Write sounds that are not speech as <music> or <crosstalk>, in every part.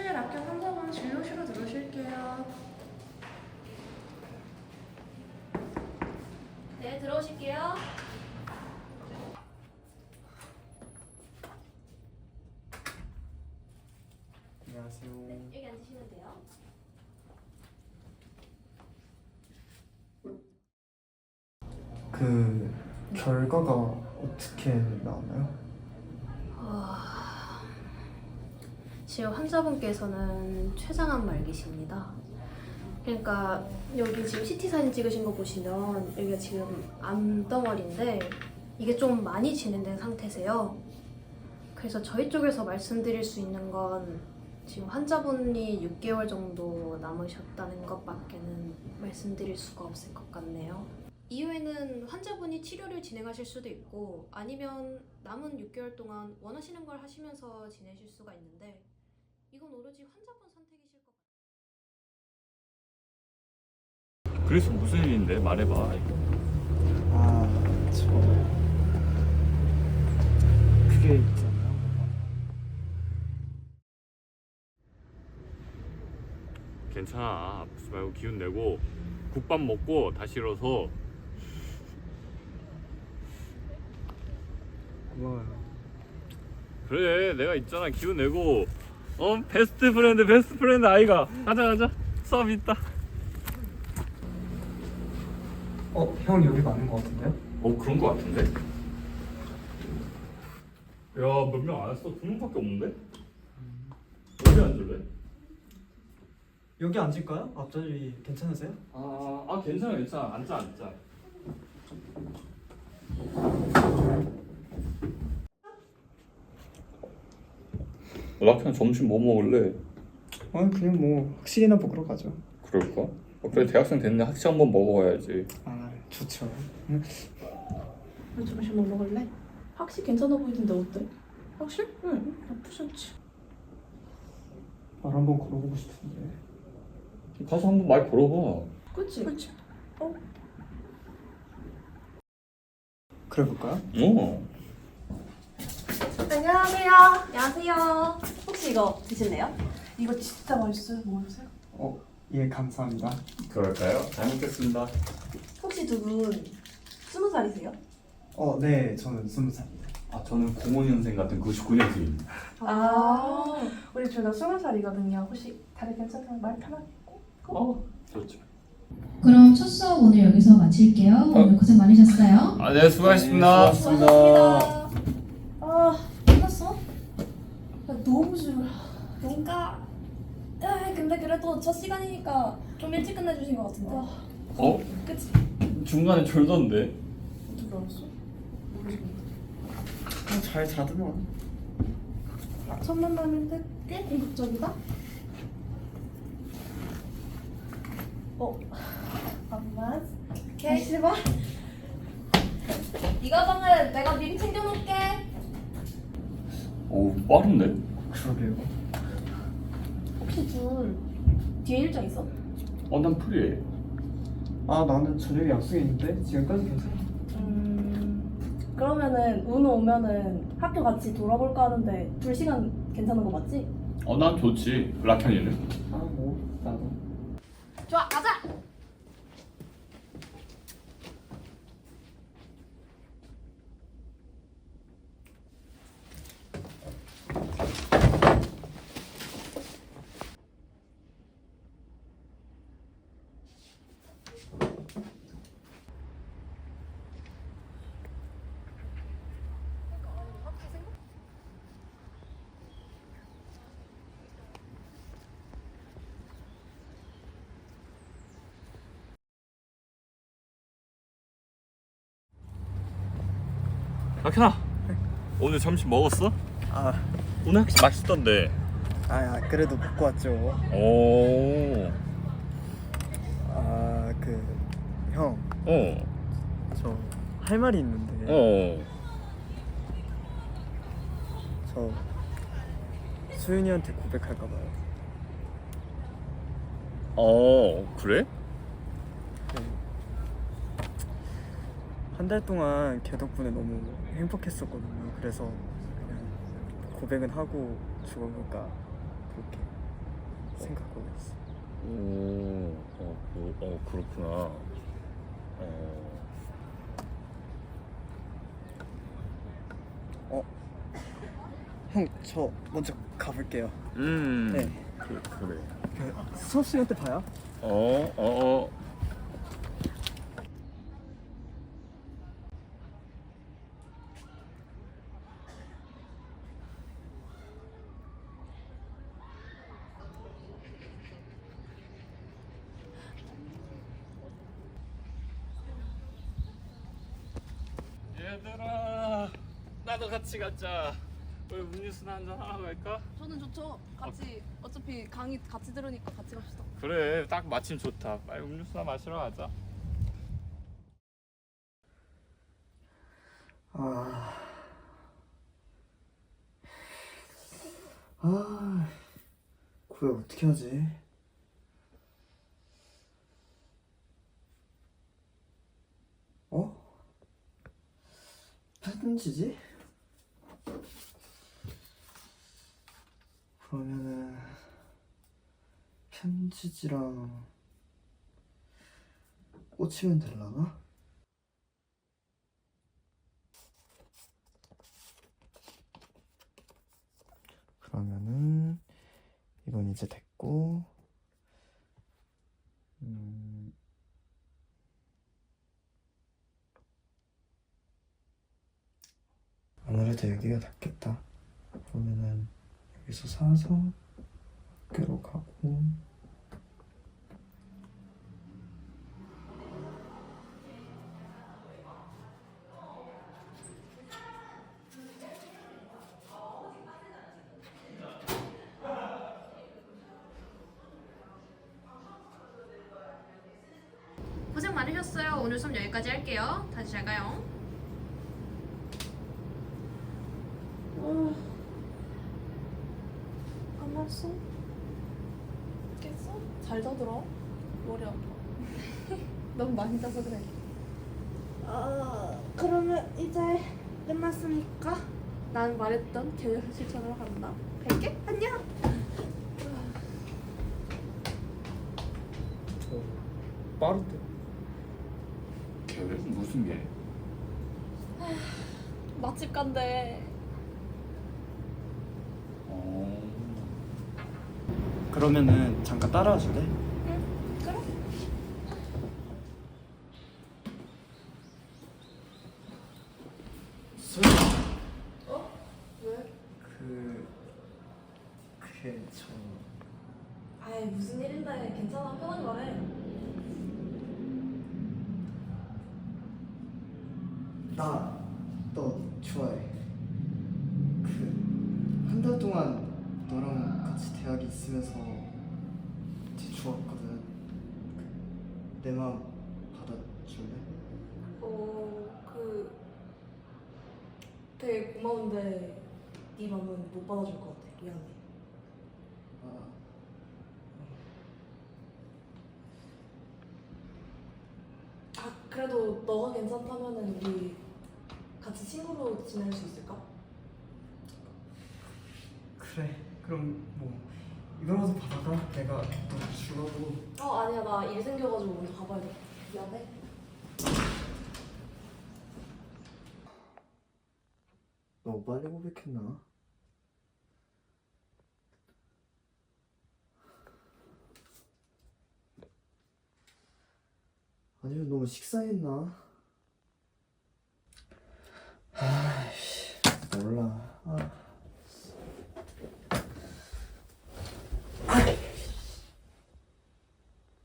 제일 앞에 환자분 진료실로 들어오실게요. 네, 들어오실게요. 안녕하세요. 네, 여기 앉으시면 돼요. 그 결과가 어떻게 나오나요? 지금 환자분께서는 췌장암 말기십니다. 그러니까 여기 지금 CT 사진 찍으신 거 보시면 여기가 지금 암 덩어리인데 이게 좀 많이 진행된 상태세요. 그래서 저희 쪽에서 말씀드릴 수 있는 건 지금 환자분이 6개월 정도 남으셨다는 것밖에는 말씀드릴 수가 없을 것 같네요. 이후에는 환자분이 치료를 진행하실 수도 있고 아니면 남은 6개월 동안 원하시는 걸 하시면서 지내실 수가 있는데 이건 오로지 환자분 선택이실 것 같아요. 그래서 무슨 일인데 말해봐. 아, 저 그게 있잖아요. 괜찮아. 아프지 말고 기운 내고 국밥 먹고 다시 일어서 고마워요. 그래 내가 있잖아 기운 내고 어 베스트 프렌드 베스트 프렌드 아이가 가자 가자 수업 있다. 어, 형 여기 맞는 것 같은데요? 어 그런 거 같은데? 야 몇 명 안 왔어? 두 명밖에 없는데? 어디 앉을래? 여기 앉을까요? 앞자리 괜찮으세요? 아, 아 괜찮아 괜찮아 앉자 앉자. 락형 점심 뭐 먹을래? 아, 그냥 뭐 확실히나 먹으러 가죠. 그럴까? 어, 그래 대학생 됐는데 학식 한번 먹어봐야지. 아, 좋죠. 우리 점심 뭐 먹을래? 확실히 괜찮아 보이던데 어때? 확실? 응, 나쁘지 않지. 말 한번 걸어보고 싶은데. 가서 한번 말 걸어봐. 그치? 그치. 그래 볼까요? 어. 안녕하세요. 안녕하세요. 혹시 이거 드실래요? 이거 진짜 맛있어요. 먹어보세요. 어, 예, 감사합니다. 그럴까요? 잘 먹겠습니다. 혹시 두 분 스무 살이세요? 어, 네, 저는 스무 살입니다. 아 저는 05년생 같은 99년생입니다. 아, 우리 둘 다 스무 살이거든요. 혹시 다들 괜찮으면 말 편하게. 어 좋죠. 그럼 첫 수업 오늘 여기서 마칠게요. 오늘 고생 많으셨어요. 아 네 수고하셨습니다. 수고하셨습니다. 아, 끝났어? 나 너무 싫어. 그러니까 아, 근데 그래도 첫 시간이니까 좀 일찍 끝내주신 것 같은데. 어? 그치? 중간에 졸던데. 어떻게 알았어? 아, 잘 자더만. 첫 만남인데 꽤 공격적이다? 어, 잠깐만. 오케이. 봐. 이 가방은 내가 미리 챙겨놓을게. 오 빠른데? 그러게요. 혹시 둘 뒤에 일정 있어? 어난 프리해. 아, 나는 저녁에 약속이 있는데 지금까지 괜찮아. 음, 그러면은 운우 오면은 학교 같이 돌아볼까 하는데 둘 시간 괜찮은 거 맞지? 어 난 좋지. 락현이는? 아, 뭐 나도. 좋아, 가자. 락현아 오늘 점심 먹었어? 아, 오늘 학식 맛있던데. 아, 그래도 먹고 왔죠. 오. 아, 그 형, 어. 저 할 말이 있는데. 어. 저 수윤이한테 고백할까 봐요. 어 그래? 한 달 동안 걔 덕분에 너무 행복했었거든요. 그래서 그냥 고백은 하고 죽어볼까 그렇게. 생각하고 있어. 오, 어, 그, 어 그렇구나. 어, 형, 저 먼저 가볼게요. 음, 네. 그, 그래. 그 수업 시간 때 봐요. 어, 어, 어. 얘들아, 나도 같이 가자. 우리 음료수나 한잔 하러 갈까? 저는 좋죠. 같이 어차피 강의 같이 들으니까 같이 갑시다. 그래, 딱 마침 좋다. 빨리 음료수나 마시러 가자. 아, 아, 그래 어떻게 하지? 편지지? 그러면은 편지지랑 꽂히면 되려나? 그러면은 이건 이제 됐고 음, 여기가 낫겠다. 그러면은 여기서 사서 학교로 가고 고생 많으셨어요. 오늘 수업 여기까지 할게요. 다시 잘 가요. 끝났어? 깼어? 잘 자더라. 머리 아파. <laughs> 너무 많이 자서 그래. 어, 그러면 이제 끝났으니까 난 말했던 계획 실천으로 간다. 갈게. 안녕. 빠르대 계획 무슨 계획? 맛집 간대. 어. 그러면은 잠깐 따라와 줄래? 그래. 술? 어? 왜? 그... 그게 저... 아이 무슨 일인데 괜찮아 편하게 말해. 나 너 좋아해. 그한달 동안 너랑 같이 대학에 있으면서 되게 좋았거든. 내 마음 받아줄래? 어 그 되게 고마운데 네 맘은 못 받아줄 것 같아. 미안해. 아, 아 그래도 너가 괜찮다면은 우리 같이 친구로 지낼 수 있을까? 그래. 그럼 뭐 이거라도 받아가. 내가 너 주라고. 어 아니야 나 일 생겨가지고 먼저 가봐야 돼. 미안해. 너무 빨리 고백했나? 아니면 너무 식상했나? 아이씨 몰라 아.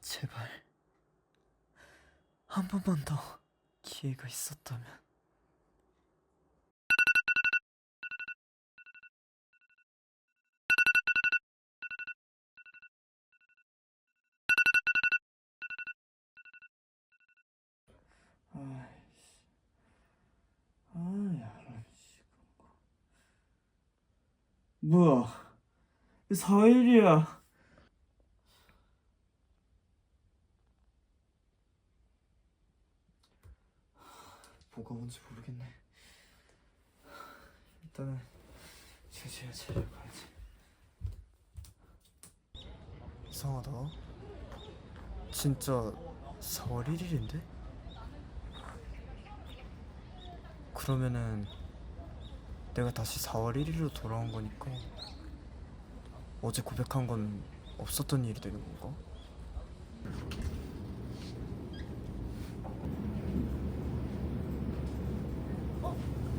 제발 한 번만 더 기회가 있었다면 아이씨. 아야, 씨. 뭐야? 4일이야. 뭐가 뭔지 모르겠네. 일단은 제지야 제를 가야지. 이상하다. 진짜 4월 1일인데? 그러면은 내가 다시 4월 1일로 돌아온 거니까 어제 고백한 건 없었던 일이 되는 건가?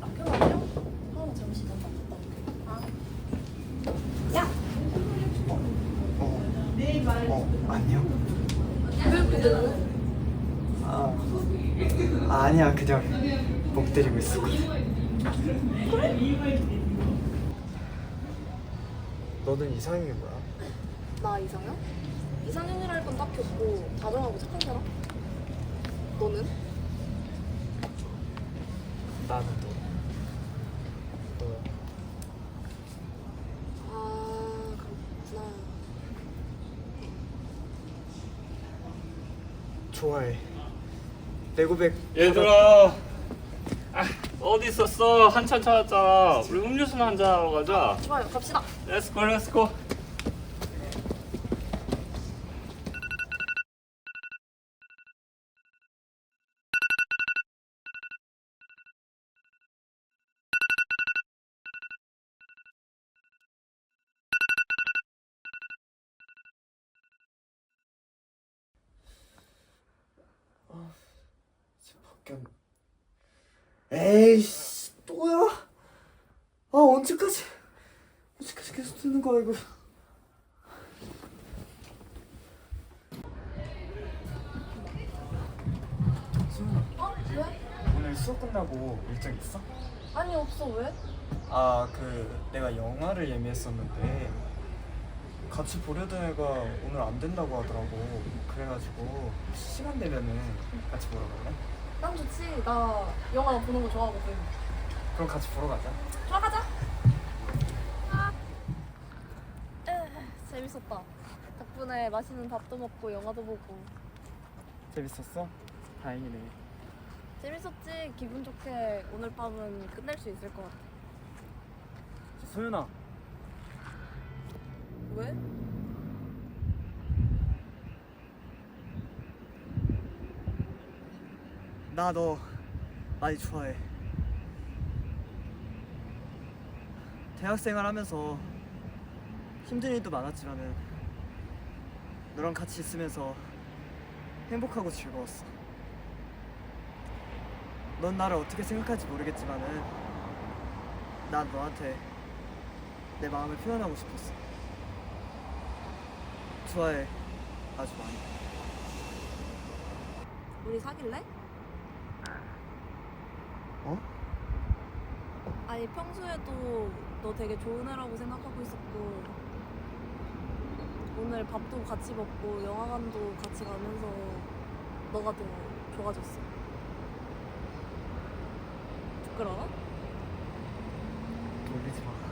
학교 안녕? 형 잠시 잠깐 갔다 올게. 아. 어, 어 안녕? 아, 아 아니야 그냥 목 때리고 있었거든 너는 이상형이 뭐야? 나 이상형? 이상형이랄 건 딱히 없고 다정하고 착한 사람? 너는? 나는 너 너야 아 그렇구나. 좋아해. 내 고백 얘들아. 아, 어디 있었어? 한참 찾았잖아. 우리 음료수나 한잔 하러 가자. 좋아요 갑시다. 렛츠고 렛츠고 바뀌었 에이씨 또야? 아 언제까지 언제까지 계속 듣는 거야 이거 수연아 어? 왜? 오늘 수업 끝나고 일정 있어? 아니 없어 왜? 아 그 내가 영화를 예매했었는데 같이 보려던 애가 오늘 안 된다고 하더라고 그래가지고 시간 되면은 같이 보러 갈래? 난 좋지. 나 영화 보는 거 좋아하거든. 그럼 같이 보러 가자 들어가자. 아. 재밌었다. 덕분에 맛있는 밥도 먹고 영화도 보고. 재밌었어? 다행이네 재밌었지. 기분 좋게 오늘 밤은 끝낼 수 있을 것 같아. 소연아 왜? 나 너 많이 좋아해. 대학생활 하면서 힘든 일도 많았지만은 너랑 같이 있으면서 행복하고 즐거웠어. 넌 나를 어떻게 생각할지 모르겠지만은 난 너한테 내 마음을 표현하고 싶었어. 좋아해. 아주 많이. 우리 사귈래? 아니 평소에도 너 되게 좋은 애라고 생각하고 있었고 오늘 밥도 같이 먹고 영화관도 같이 가면서 너가 더 좋아졌어. 부끄러워? 돌리지 마.